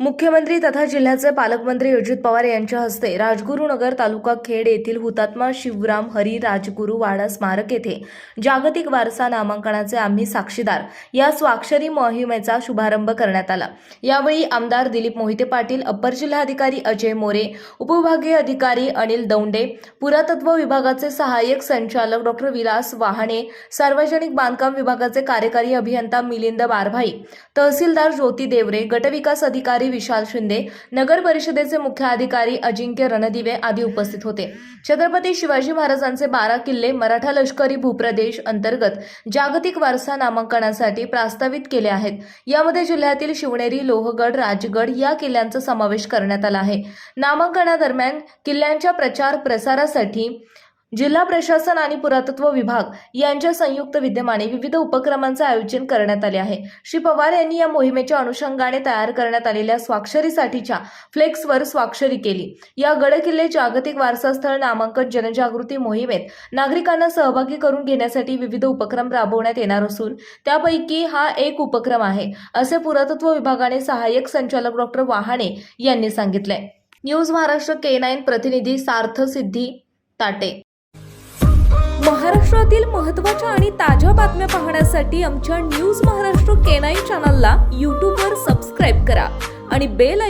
मुख्यमंत्री तथा जिल्ह्याचे पालकमंत्री अजित पवार यांच्या हस्ते राजगुरुनगर तालुका खेड येथील हुतात्मा शिवराम हरी राजगुरू वाडा स्मारक येथे जागतिक वारसा नामांकनाचे आम्ही साक्षीदार या स्वाक्षरी मोहिमेचा शुभारंभ करण्यात आला. यावेळी आमदार दिलीप मोहिते पाटील अप्पर जिल्हाधिकारी अजय मोरे उपविभागीय अधिकारी अनिल दौंडे पुरातत्व विभागाचे सहाय्यक संचालक डॉक्टर विलास वाहणे सार्वजनिक बांधकाम विभागाचे कार्यकारी अभियंता मिलिंद बारभाई तहसीलदार ज्योती देवरे गटविकास अधिकारी विशाल शिंदे नगर परिषदेचे मुख्य अधिकारी अजिंक्य रणदिवे आदी उपस्थित होते. छत्रपती शिवाजी महाराजांचे बारा किल्ले मराठा लष्करी भूप्रदेश अंतर्गत जागतिक वारसा नामांकनासाठी प्रस्तावित केले आहेत. यामध्ये जिल्ह्यातील शिवनेरी लोहगड राजगड या किल्ल्यांचा समावेश करण्यात आला आहे. नामांकनादरम्यान किल्ल्यांच्या प्रचार प्रसारासाठी जिल्हा प्रशासन आणि पुरातत्व विभाग यांच्या संयुक्त विद्यमाने विविध उपक्रमांचे आयोजन करण्यात आले आहे. श्री पवार यांनी या मोहिमेच्या अनुषंगाने तयार करण्यात आलेल्या स्वाक्षरीसाठीच्या फ्लेक्सवर स्वाक्षरी केली. या गडकिल्ले जागतिक वारसास्थळ नामांकन जनजागृती मोहिमेत नागरिकांना सहभागी करून घेण्यासाठी विविध उपक्रम राबवण्यात येणार असून त्यापैकी हा एक उपक्रम आहे असे पुरातत्व विभागाने सहाय्यक संचालक डॉक्टर वाहाणे यांनी सांगितले. न्यूज महाराष्ट्र के नाईन प्रतिनिधी सार्थ सिद्धी ताटे. महाराष्ट्रातील महत्त्वाच्या आणि ताज्या बातम्या पाहण्यासाठी आमच्या न्यूज महाराष्ट्र केनाई चॅनलला यूट्यूबवर सबस्क्राईब करा आणि बेल